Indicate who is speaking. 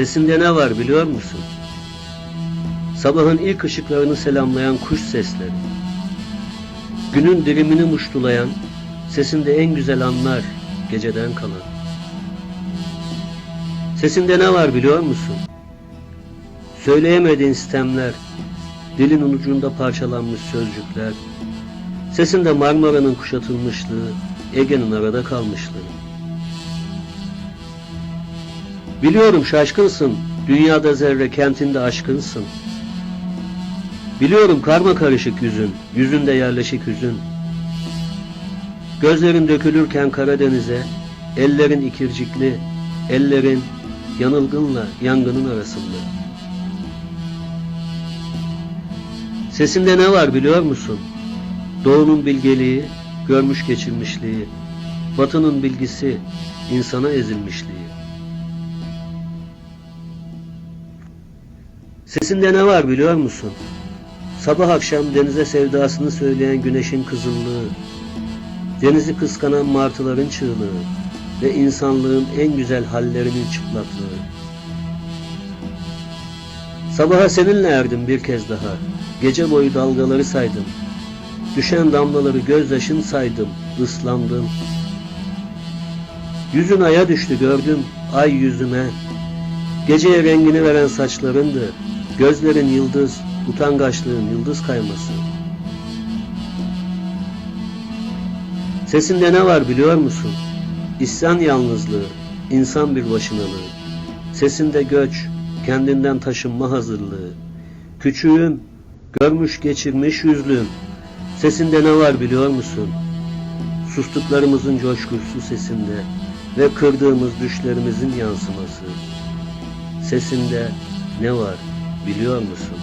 Speaker 1: Sesinde ne var biliyor musun? Sabahın ilk ışıklarını selamlayan kuş sesleri. Günün dirimini muştulayan, sesinde en güzel anlar geceden kalan. Sesinde ne var biliyor musun? Söyleyemediğin sistemler, dilin ucunda parçalanmış sözcükler, sesinde Marmara'nın kuşatılmışlığı, Ege'nin arada kalmışlığı. Biliyorum şaşkınsın, dünyada zerre kentinde aşkınsın. Biliyorum karma karışık yüzün, yüzünde yerleşik hüzün. Gözlerin dökülürken Karadeniz'e, ellerin ikircikli, ellerin yanılgınla yangının arasında. Sesinde ne var biliyor musun? Doğunun bilgeliği, görmüş geçirmişliği, batının bilgisi, insana ezilmişliği. Sesinde ne var biliyor musun? Sabah akşam denize sevdasını söyleyen güneşin kızıllığı, denizi kıskanan martıların çığlığı ve insanlığın en güzel hallerinin çıplaklığı. Sabaha seninle erdim bir kez daha, gece boyu dalgaları saydım, düşen damlaları gözyaşın saydım, ıslandım. Yüzün aya düştü gördüm, ay yüzüme, geceye rengini veren saçlarındı, gözlerin yıldız, utangaçlığın yıldız kayması. Sesinde ne var biliyor musun? İsyan yalnızlığı, insan bir başınalığı. Sesinde göç, kendinden taşınma hazırlığı. Küçüğüm, görmüş geçirmiş yüzlüğüm. Sesinde ne var biliyor musun? Sustuklarımızın coşkusu sesinde ve kırdığımız düşlerimizin yansıması. Sesinde ne var biliyor musun?